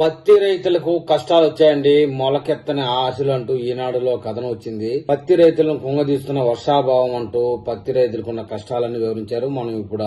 పత్తి రైతులకు కష్టాలు వచ్చాయండి. మొలకెత్తని ఆశలు అంటూ ఈనాడులో కథనం వచ్చింది. పత్తి రైతులను కుంగదీస్తున్న వర్షాభావం అంటూ పత్తి రైతులకు ఉన్న కష్టాలని వివరించారు. మనం ఇప్పుడు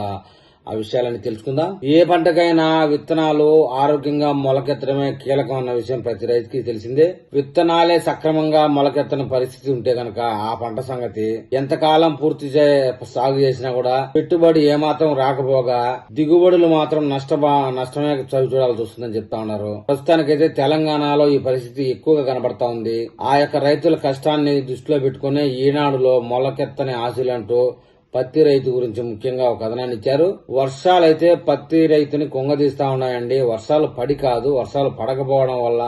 ఆ- విషయాలని తెలుసుకుందాం. ఏ పంటకైనా విత్తనాలు ఆరోగ్యంగా మొలకెత్తడమే కీలకం అన్న విషయం ప్రతి రైతుకి తెలిసిందే. విత్తనాలే సక్రమంగా మొలకెత్తని పరిస్థితి ఉంటే గనక ఆ పంట సంగతి ఎంతకాలం పూర్తి చే- సాగు చేసినా కూడా పెట్టుబడి ఏమాత్రం రాకపోగా దిగుబడులు మాత్రం నష్టమా నష్టమే చవి చూడాల్సి వస్తుందని చెప్తా ఉన్నారు. ప్రస్తుతానికైతే తెలంగాణలో ఈ పరిస్థితి ఎక్కువగా కనబడతా ఉంది. ఆ యొక్క రైతుల కష్టాన్ని దృష్టిలో పెట్టుకునే ఈనాడులో మొలకెత్తని ఆశలంటూ పత్తి రైతు గురించి ముఖ్యంగా ఒక కథనాన్ని ఇచ్చారు. వర్షాలైతే పత్తి రైతుని కొంగదీస్తా ఉన్నాయండి. వర్షాలు పడి కాదు వర్షాలు పడకపోవడం వల్ల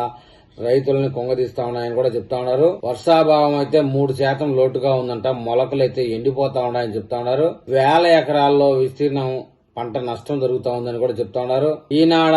రైతులని కొంగదీస్తా ఉన్నాయని కూడా చెప్తా ఉన్నారు. వర్షాభావం అయితే మూడు శాతం లోటుగా ఉందంట. మొలకలు అయితే ఎండిపోతా ఉన్నాయని చెప్తా ఉన్నారు. వేల ఎకరాల్లో విస్తీర్ణం పంట నష్టం జరుగుతా ఉందని కూడా చెప్తా ఉన్నారు. ఈనాడ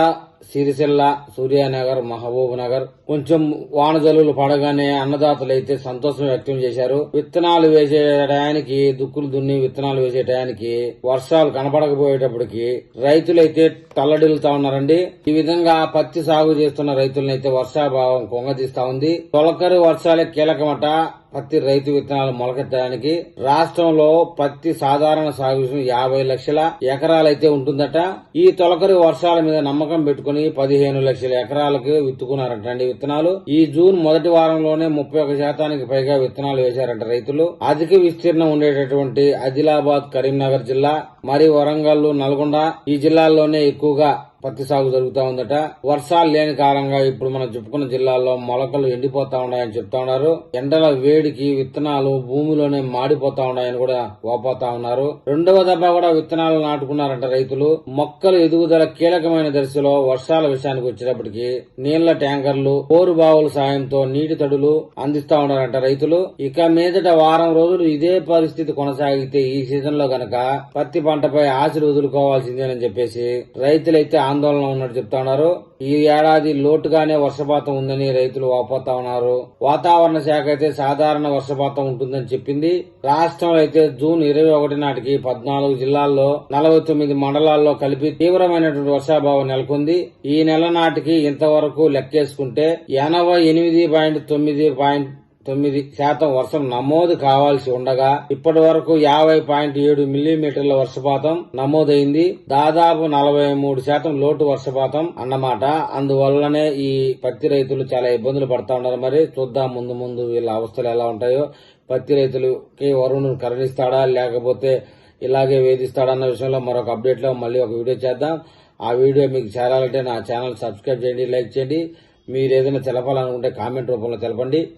సిరిసిల్ల సూర్యానగర్ మహబూబ్ నగర్. కొంచెం వాన జల్లులు పడగానే అన్నదాతలు అయితే సంతోషం వ్యక్తం చేశారు. విత్తనాలు వేసే టయానికి దుక్కులు దున్ని విత్తనాలు వేసే టయానికి వర్షాలు కనపడకపోయేటప్పటికి రైతులైతే తల్లడిల్లుతా ఉన్నారండి. ఈ విధంగా పత్తి సాగు చేస్తున్న రైతులనైతే వర్షాభావం కొంగతీస్తా ఉంది. తొలకరి వర్షాలే కీలకమట. పత్తి రైతు విత్తనాలు మొలకెత్తడానికి రాష్ట్రంలో పత్తి సాధారణ సాగు యాభై లక్షల ఎకరాలైతే ఉంటుందట. ఈ తొలకరి వర్షాల మీద నమ్మకం పెట్టుకుని పదిహేను లక్షల ఎకరాలకు విత్తుకున్నారంటండి విత్తనాలు. ఈ జూన్ మొదటి వారంలోనే ముప్పై ఒక శాతానికి పైగా విత్తనాలు వేశారంట రైతులు. అధిక విస్తీర్ణం ఉండేటటువంటి ఆదిలాబాద్ కరీంనగర్ జిల్లా మరి వరంగల్ నల్గొండ ఈ జిల్లాల్లోనే ఎక్కువగా పత్తి సాగు జరుగుతూ ఉందట. వర్షాలు లేని కారణంగా ఇప్పుడు మనం చెప్పుకున్న జిల్లాల్లో మొలకలు ఎండిపోతా ఉన్నాయని చెప్తా ఉన్నారు. ఎండల వేడికి విత్తనాలు భూమిలోనే మాడిపోతా ఉన్నాయని కూడా వాపోతా ఉన్నారు. రెండవ దఫా కూడా విత్తనాలు నాటుకున్నారంట రైతులు. మొక్కలు ఎదుగుదల కీలకమైన దశలో వర్షాల విషయానికి వచ్చేటప్పటికి నీళ్ళ ట్యాంకర్లు బోరు బావుల సాయంతో నీటి తడులు అందిస్తా ఉన్నారంట రైతులు. ఇక మీదట వారం రోజులు ఇదే పరిస్థితి కొనసాగితే ఈ సీజన్లో గనక పత్తి పంటపై ఆశలు వదులుకోవాల్సిందేనని చెప్పేసి రైతులైతే ఆందోళన ఉన్నట్టు చెప్తా ఉన్నారు. ఈ ఏడాది లోటుగానే వర్షపాతం ఉందని రైతులు వాపోతా ఉన్నారు. వాతావరణ శాఖ అయితే సాధారణ వర్షపాతం ఉంటుందని చెప్పింది. రాష్ట్రంలో అయితే జూన్ ఇరవై ఒకటి నాటికి పద్నాలుగు జిల్లాల్లో నలభై తొమ్మిది మండలాల్లో కలిపి తీవ్రమైనటువంటి వర్షాభావం నెలకొంది. ఈ నెల నాటికి ఇంతవరకు లెక్కేసుకుంటే ఎనభై ఎనిమిది పాయింట్ తొమ్మిది పాయింట్ తొమ్మిది శాతం వర్షం నమోదు కావాల్సి ఉండగా ఇప్పటి వరకు యాభై పాయింట్ ఏడు మిల్లీమీటర్ల వర్షపాతం నమోదైంది. దాదాపు నలభై మూడు శాతం లోటు వర్షపాతం అన్నమాట. అందువల్లనే ఈ పత్తి రైతులు చాలా ఇబ్బందులు పడతా ఉన్నారు. మరి చూద్దాం ముందు ముందు వీళ్ళ అవస్థలు ఎలా ఉంటాయో. పత్తి రైతులకి వరుణుని కరుణిస్తాడా? లేకపోతే ఇలాగే వేధిస్తాడా అన్న విషయంలో మరొక అప్డేట్లో మళ్ళీ ఒక వీడియో చేద్దాం. ఆ వీడియో మీకు చేరాలంటే నా ఛానల్ సబ్స్క్రైబ్ చేయండి లైక్ చేయండి. మీరు ఏదైనా తెలపాలనుకుంటే కామెంట్ రూపంలో తెలపండి.